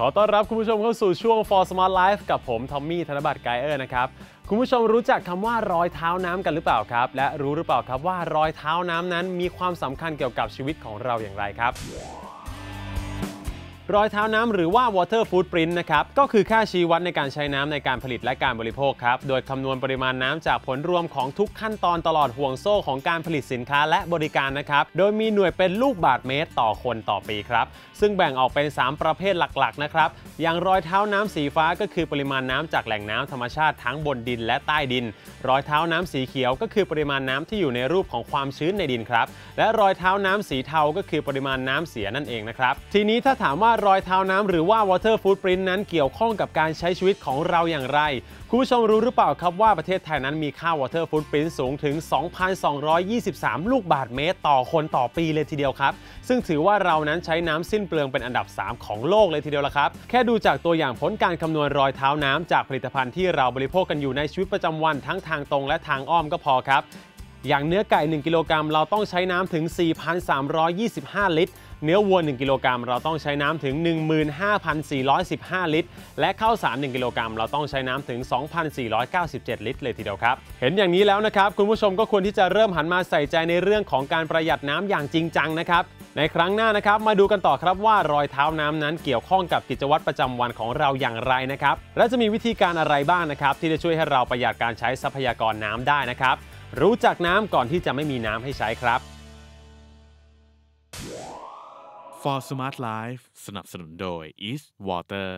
ขอต้อนรับคุณผู้ชมเข้าสู่ช่วง For Smart Life กับผม ทอมมี่ ธนบัตรไกเออร์นะครับ คุณผู้ชมรู้จักคำว่ารอยเท้าน้ำกันหรือเปล่าครับ และรู้หรือเปล่าครับว่ารอยเท้าน้ำนั้นมีความสำคัญเกี่ยวกับชีวิตของเราอย่างไรครับ รอยเท้าน้ำหรือว่า water footprint นะครับ ก็คือค่าชี้วัดในการใช้น้ำในการผลิตและการบริโภคครับ โดยคำนวณปริมาณน้ำจากผลรวมของทุกขั้นตอนตลอดห่วงโซ่ของการผลิตสินค้าและบริการนะครับ โดยมีหน่วยเป็นลูกบาทเมตรต่อคนต่อปีครับ ซึ่งแบ่งออกเป็น 3 ประเภทหลักๆนะครับ อย่างรอยเท้าน้ำสีฟ้าก็คือปริมาณน้ำจากแหล่งน้ำธรรมชาติทั้งบนดินและใต้ดิน รอยเท้าน้ำสีเขียวก็คือปริมาณน้ำที่อยู่ในรูปของความชื้นในดินครับ และรอยเท้าน้ำสีเทาก็คือปริมาณน้ำเสียนั่นเองนะครับ ทีนี้ถ้าถามว่ารอยเท้าน้ำหรือว่า water footprint นั้นเกี่ยวข้องกับการใช้ชีวิตของเราอย่างไร คุณผู้ชมรู้หรือเปล่าครับว่าประเทศไทยนั้นมีค่า water footprint สูงถึง 2,223 ลูกบาทเมตร ต่อคนต่อปีเลยทีเดียวครับ ซึ่งถือว่าเรานั้นใช้น้ำสิ้นเปลืองเป็นอันดับ 3 ของโลกเลยทีเดียวละครับ แค่ดูจากตัวอย่างผลการคำนวณรอยเท้าน้ำจากผลิตภัณฑ์ที่เราบริโภคกันอยู่ในชีวิตประจำวันทั้งทางตรงและทางอ้อมก็พอครับ อย่างเนื้อไก่ 1 กิโลกรัมเราต้องใช้น้ำถึง 4,325 ลิตร เนื้อวัว 1 กิโลกรัมเราต้องใช้น้ำถึง 15,415 ลิตร และข้าวสาร 1 กิโลกรัมเราต้องใช้น้ำถึง 2,497 ลิตร เลยทีเดียวครับ เห็นอย่างนี้แล้วนะครับ คุณผู้ชมก็ควรที่จะเริ่มหันมาใส่ใจในเรื่องของการประหยัดน้ำอย่างจริงจังนะครับในครั้งหน้านะครับมาดูกันต่อครับว่ารอยเท้าน้ำนั้นเกี่ยวข้องกับกิจวัตรประจำวันของเราอย่างไรนะครับและจะมีวิธีการอะไรบ้างนะครับ ที่จะช่วยให้เราประหยัดการใช้ทรัพยากรน้ำได้นะครับ รู้จักน้ำก่อนที่จะไม่มีน้ำให้ใช้ครับ For Smart Life สนับสนุนโดย East Water